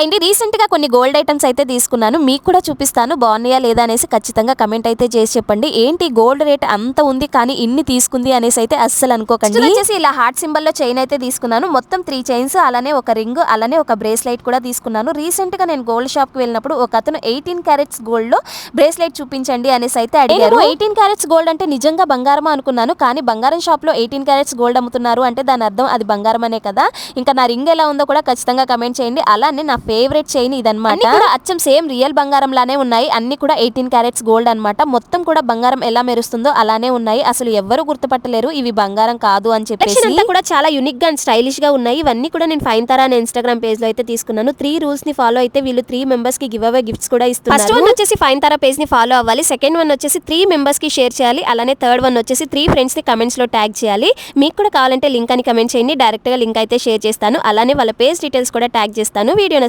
అండి రీసెంట్గా కొన్ని గోల్డ్ ఐటమ్స్ అయితే తీసుకున్నాను. మీకు కూడా చూపిస్తాను. బాగున్నాయా లేదా అనేసి ఖచ్చితంగా కమెంట్ అయితే చేసి చెప్పండి. ఏంటి గోల్డ్ రేట్ అంత ఉంది కానీ ఇన్ని తీసుకుంది అనేసి అయితే అస్సలు అనుకోకండి. వచ్చేసి ఇలా హార్ట్ సింబల్లో చైన్ అయితే తీసుకున్నాను. మొత్తం త్రీ చైన్స్ అలానే ఒక రింగ్ అలానే ఒక బ్రేస్లైట్ కూడా తీసుకున్నాను. రీసెంట్గా నేను గోల్డ్ షాప్కి వెళ్ళినప్పుడు ఒక అతను ఎయిటీన్ క్యారెట్స్ గోల్డ్లో బ్రేస్లైట్ చూపించండి అనేసి అయితే అడిగారు. ఎయిటీన్ క్యారెట్స్ గోల్డ్ అంటే నిజంగా బంగారం అనుకున్నాను. కానీ బంగారం షాప్లో ఎయిటీన్ క్యారెట్స్ గోల్డ్ అమ్ముతున్నారు అంటే దాని అర్థం అది బంగారం అనే కదా. ఇంకా నా రింగ్ ఎలా ఉందో కూడా ఖచ్చితంగా కమెంట్ చేయండి. అలానే నా ఫేవరెట్ చైన్ ఇదన్నమాట కూడా అచ్చం సేమ్ రియల్ బంగారం లానే ఉన్నాయి. అన్ని కూడా ఎయిటీన్ క్యారెట్స్ గోల్డ్ అన్నమాట. మొత్తం కూడా బంగారం ఎలా మెరుస్తుందో అలానే ఉన్నాయి. అసలు ఎవ్వరు గుర్తుపట్టలేరు. ఇవి బంగారం కాదు అని చెప్పేసి. కూడా చాలా యూనిక్గా అండ్ స్టైలిష్గా ఉన్నాయి. ఇవన్నీ కూడా నేను ఫైన్ తరా అనే ఇన్స్టాగ్రామ్ పేజ్లో అయితే తీసుకున్నాను. త్రీ రూల్స్ని ఫాలో అయితే వీళ్ళు త్రీ మెంబర్స్కి గివ్ అవే గిఫ్ట్స్ కూడా ఇస్తున్నారు. ఫస్ట్ వన్ వచ్చేసి ఫైన్ తరా పేజ్ని ఫాలో అవ్వాలి. సెకండ్ వన్ వచ్చేసి త్రీ మెంబర్స్కి షేర్ చేయాలి. అలానే థర్డ్ వన్ వచ్చేసి త్రీ ఫ్రెండ్స్ని కమెంట్స్లో ట్యాగ్ చేయాలి. మీకు కూడా కావాలంటే లింక్ అని కమెంట్ చేయండి. డైరెక్ట్గా లింక్ అయితే షేర్ చేస్తాను. అలానే వాళ్ళ పేజ్ డీటెయిల్స్ కూడా ట్యాగ్ చేస్తాను. వీడియో